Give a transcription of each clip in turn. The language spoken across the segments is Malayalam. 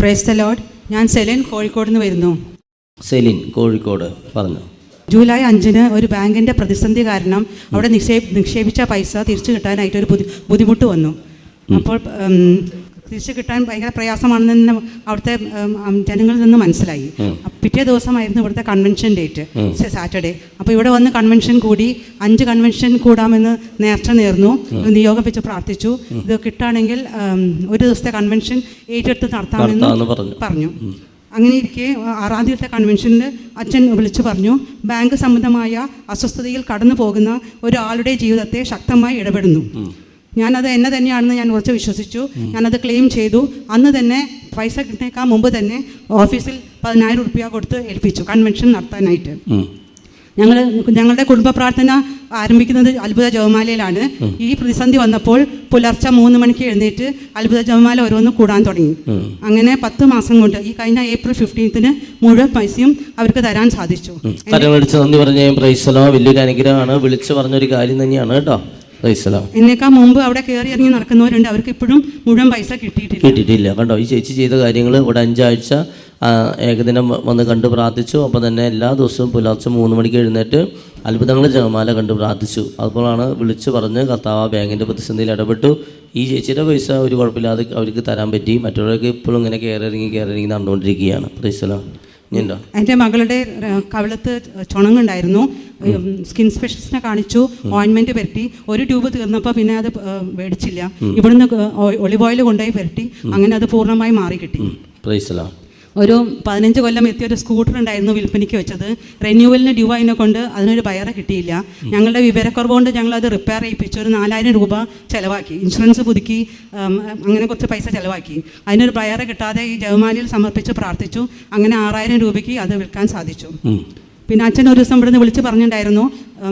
പ്രൈസ് ദ ലോഡ് ഞാൻ സെലിൻ കോഴിക്കോട് നിന്ന് വരുന്നു. സെലിൻ കോഴിക്കോട് പറഞ്ഞു. ജൂലൈ അഞ്ചിന് ഒരു ബാങ്കിന്റെ പ്രതിസന്ധി കാരണം അവിടെ നിക്ഷേപ നിക്ഷേപിച്ച പൈസ തിരിച്ചു കിട്ടാനായിട്ട് ഒരു ബുദ്ധി ബുദ്ധിമുട്ട് വന്നു. അപ്പോൾ തിരിച്ചു കിട്ടാൻ ഭയങ്കര പ്രയാസമാണെന്ന് തന്നെ അവിടുത്തെ ജനങ്ങളിൽ നിന്ന് മനസ്സിലായി. പിറ്റേ ദിവസമായിരുന്നു ഇവിടുത്തെ കൺവെൻഷൻ ഡേറ്റ് സാറ്റർഡേ. അപ്പോൾ ഇവിടെ വന്ന് കൺവെൻഷൻ കൂടി അഞ്ച് കൺവെൻഷൻ കൂടാമെന്ന് നേർച്ച നേർന്നു. നിയോഗം വെച്ച് പ്രാർത്ഥിച്ചു. ഇത് കിട്ടുകയാണെങ്കിൽ ഒരു ദിവസത്തെ കൺവെൻഷൻ ഏറ്റെടുത്ത് നടത്താമെന്ന് പറഞ്ഞു. അങ്ങനെ ഇരിക്കെ ആറാം തീയതി കൺവെൻഷനിൽ അച്ഛൻ വിളിച്ചു പറഞ്ഞു ബാങ്ക് സംബന്ധമായ അസ്വസ്ഥതയിൽ കടന്നു പോകുന്ന ഒരാളുടെ ജീവിതത്തെ ശക്തമായി ഇടപെടുന്നു. ഞാനത് എന്നെ തന്നെയാണെന്ന് ഞാൻ ഉറച്ച് വിശ്വസിച്ചു. ഞാനത് ക്ലെയിം ചെയ്തു. അന്ന് തന്നെ പൈസ കിട്ടുന്നേക്കാൾ മുമ്പ് തന്നെ ഓഫീസിൽ പതിനായിരം റുപ്യ കൊടുത്ത് ഏൽപ്പിച്ചു. കൺവെൻഷൻ നടത്താനായിട്ട്. ഞങ്ങൾ ഞങ്ങളുടെ കുടുംബ പ്രാർത്ഥന ആരംഭിക്കുന്നത് അത്ഭുത ജവമാലയിലാണ് ഈ പ്രതിസന്ധി വന്നപ്പോൾ പുലർച്ചെ മൂന്ന് മണിക്ക് എഴുന്നേറ്റ് അത്ഭുത ജവമാല ഓരോന്ന് കൂടാൻ തുടങ്ങി. അങ്ങനെ പത്ത് മാസം കൊണ്ട് ഈ കഴിഞ്ഞ ഏപ്രിൽ ഫിഫ്റ്റീൻത്തിന് മുഴുവൻ പൈസയും അവർക്ക് തരാൻ സാധിച്ചു. നന്ദി പറഞ്ഞ വലിയൊരു അനുഗ്രഹമാണ്. വിളിച്ചു പറഞ്ഞൊരു കാര്യം തന്നെയാണ് കേട്ടോ. എന്നേക്കാൾ മുമ്പ് അവിടെ കയറി ഇറങ്ങി നടക്കുന്നവരുണ്ട്. അവർക്ക് ഇപ്പോഴും മുഴുവൻ പൈസ കിട്ടിയിട്ടില്ല. കിട്ടിയിട്ടില്ല. കണ്ടോ ഈ ചേച്ചി ചെയ്ത കാര്യങ്ങൾ ഇവിടെ അഞ്ചാഴ്ച ഏകദിനം വന്ന് കണ്ട് പ്രാർത്ഥിച്ചു. അപ്പോൾ തന്നെ എല്ലാ ദിവസവും പുലർച്ചെ മൂന്ന് മണിക്ക് എഴുന്നേറ്റ് അത്ഭുതങ്ങൾ ജപമാല കണ്ട് പ്രാർത്ഥിച്ചു. അതുപോലാണ് വിളിച്ചു പറഞ്ഞ് കർത്താവ് ബാങ്കിന്റെ ബാങ്കിന്റെ പ്രതിസന്ധിയിൽ ഇടപെട്ടു. ഈ ചേച്ചിയുടെ പൈസ ഒരു കുഴപ്പമില്ലാതെ അവർക്ക് തരാൻ പറ്റി. മറ്റുള്ളവർക്ക് ഇപ്പോഴും ഇങ്ങനെ കയറി ഇറങ്ങി കയറി ഇറങ്ങി നടന്നുകൊണ്ടിരിക്കുകയാണ്. പ്രൈസലോ ഇനിയുണ്ടോ എന്റെ മകളുടെ കവിളത്ത് ചുണങ്ങുണ്ടായിരുന്നു. സ്കിൻ സ്പെഷ്യലിസ്റ്റിനെ കാണിച്ചു ഓയിൻമെന്റ് പെരട്ടി. ഒരു ട്യൂബ് തീർന്നപ്പോൾ പിന്നെ അത് മേടിച്ചില്ല. ഇവിടുന്ന് ഒളിവ് ഓയിൽ കൊണ്ടുപോയി പെരട്ടി. അങ്ങനെ അത് പൂർണമായി മാറി കിട്ടി ഒരു പതിനഞ്ച് കൊല്ലം എത്തിയ ഒരു സ്കൂട്ടർ ഉണ്ടായിരുന്നു വിൽപ്പനയ്ക്ക് വെച്ചത്. റിന്യൂവലിന് ഡ്യൂ അതിനെ കൊണ്ട് അതിനൊരു ബയറെ കിട്ടിയില്ല. ഞങ്ങളുടെ വിവരക്കുറവ് കൊണ്ട് ഞങ്ങൾ അത് റിപ്പയർ ചെയ്യിപ്പിച്ചു. ഒരു നാലായിരം രൂപ ചിലവാക്കി. ഇൻഷുറൻസ് പുതുക്കി അങ്ങനെ കുറച്ച് പൈസ ചിലവാക്കി. അതിനൊരു ബയറെ കിട്ടാതെ ഈ ജവമാലിയിൽ സമർപ്പിച്ച് പ്രാർത്ഥിച്ചു. അങ്ങനെ ആറായിരം രൂപയ്ക്ക് അത് വിൽക്കാൻ സാധിച്ചു. പിന്നെ അച്ഛൻ ഒരു ദിവസം ഇവിടുന്ന് വിളിച്ച് പറഞ്ഞിട്ടുണ്ടായിരുന്നു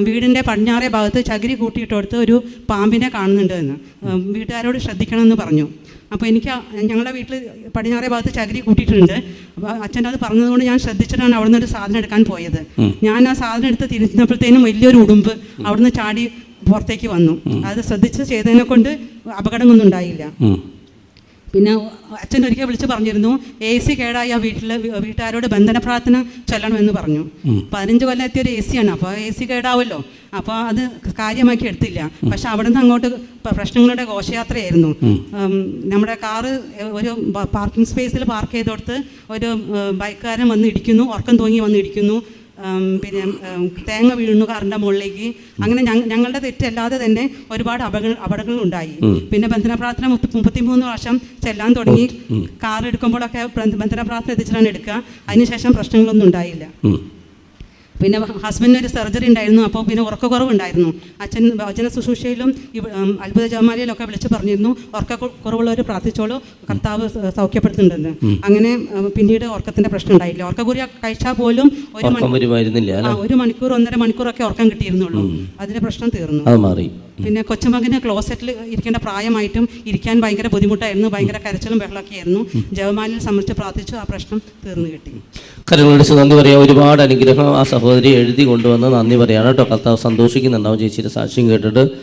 വീടിന്റെ പടിഞ്ഞാറേ ഭാഗത്ത് ചകിരി കൂട്ടിയിട്ടടുത്ത് ഒരു പാമ്പിനെ കാണുന്നുണ്ട് എന്ന്. വീട്ടുകാരോട് ശ്രദ്ധിക്കണമെന്ന് പറഞ്ഞു. അപ്പോൾ എനിക്ക് ഞങ്ങളുടെ വീട്ടിൽ പടിഞ്ഞാറേ ഭാഗത്ത് ചകിരി കൂട്ടിയിട്ടുണ്ട്. അപ്പോൾ അച്ഛൻ അത് പറഞ്ഞതുകൊണ്ട് ഞാൻ ശ്രദ്ധിച്ചിട്ടാണ് അവിടുന്ന് ഒരു സാധനം എടുക്കാൻ പോയത്. ഞാൻ ആ സാധനം എടുത്ത് തിരിച്ചപ്പോഴത്തേനും വലിയൊരു ഉടുമ്പ് അവിടുന്ന് ചാടി പുറത്തേക്ക് വന്നു. അത് ശ്രദ്ധിച്ച് ചെയ്തതിനെ കൊണ്ട് അപകടമൊന്നും ഉണ്ടായില്ല. പിന്നെ അച്ഛൻ ഒരിക്കൽ വിളിച്ച് പറഞ്ഞിരുന്നു എ സി കേടായി ആ വീട്ടിൽ വീട്ടുകാരോട് ബന്ധന പ്രാർത്ഥന ചൊല്ലണമെന്ന് പറഞ്ഞു. പതിനഞ്ച് കൊല്ലം എത്തിയ ഒരു എ സിയാണ് അപ്പോൾ എ സി കേടാവുമല്ലോ അപ്പോൾ അത് കാര്യമാക്കി എടുത്തില്ല. പക്ഷെ അവിടെ നിന്ന് അങ്ങോട്ട് പ്രശ്നങ്ങളുടെ ഘോഷയാത്രയായിരുന്നു. നമ്മുടെ കാറ് ഒരു പാർക്കിംഗ് സ്പേസിൽ പാർക്ക് ചെയ്തോടുത്ത് ഒരു ബൈക്കുകാരൻ വന്ന് ഇടിക്കുന്നു ഉറക്കം തൂങ്ങി വന്ന് ഇടിക്കുന്നു. പിന്നെ തേങ്ങ വീഴുന്നു കാറിന്റെ മുകളിലേക്ക്. അങ്ങനെ ഞങ്ങളുടെ തെറ്റല്ലാതെ തന്നെ ഒരുപാട് അപകട അപകടങ്ങൾ ഉണ്ടായി പിന്നെ ബന്ധന പ്രാർത്ഥന മുപ്പത്തി മുപ്പത്തിമൂന്ന് വർഷം ചെല്ലാൻ തുടങ്ങി. കാർ എടുക്കുമ്പോഴൊക്കെ ബന്ധ- ബന്ധന പ്രാർത്ഥന എത്തിച്ചിട്ടാണ് എടുക്കുക അതിനുശേഷം പ്രശ്നങ്ങളൊന്നും ഉണ്ടായില്ല. പിന്നെ ഹസ്ബൻഡിന് ഒരു സർജറി ഉണ്ടായിരുന്നു അപ്പോൾ പിന്നെ ഉറക്കക്കുറവുണ്ടായിരുന്നു. അച്ഛൻ വചന ശുശ്രൂഷയിലും അത്ഭുത ജമാലയിലൊക്കെ വിളിച്ച് പറഞ്ഞിരുന്നു ഉറക്കക്കുറവുള്ളവർ പ്രാർത്ഥിച്ചോളൂ കർത്താവ് സൗഖ്യപ്പെടുത്തുന്നുണ്ടെന്ന്. അങ്ങനെ പിന്നീട് ഉറക്കത്തിന്റെ പ്രശ്നം ഉണ്ടായില്ല. ഉറക്കക്കുറി കഴിച്ചാൽ പോലും ഒരു മണി- ഉറക്കം വരുമായിരുന്നില്ല ആ, അല്ലേ ഒരു മണിക്കൂർ ഒന്നര മണിക്കൂറൊക്കെ ഉറക്കം കിട്ടിയിരുന്നുള്ളൂ. അതിന്റെ പ്രശ്നം തീർന്നു. അത് മാറി. പിന്നെ കൊച്ചുമകന് ക്ലോസറ്റിൽ ഇരിക്കേണ്ട പ്രായമായിട്ടും ഇരിക്കാൻ ഭയങ്കര ബുദ്ധിമുട്ടായിരുന്നു ഭയങ്കര കരച്ചിലും വെള്ളമൊക്കെ ആയിരുന്നു ജവമാലിൽ സംബന്ധിച്ച് പ്രാർത്ഥിച്ചു ആ പ്രശ്നം തീർന്നു കിട്ടി. കരങ്ങളിടിച്ച് നന്ദി പറയാം ഒരുപാട് അനുഗ്രഹം ആ സഹോദരി എഴുതി കൊണ്ടുവന്ന് നന്ദി പറയാണ് കേട്ടോ. കർത്താവ് സന്തോഷിക്കുന്നുണ്ടാവും ചേച്ചിയുടെ സാക്ഷ്യം കേട്ടിട്ട്.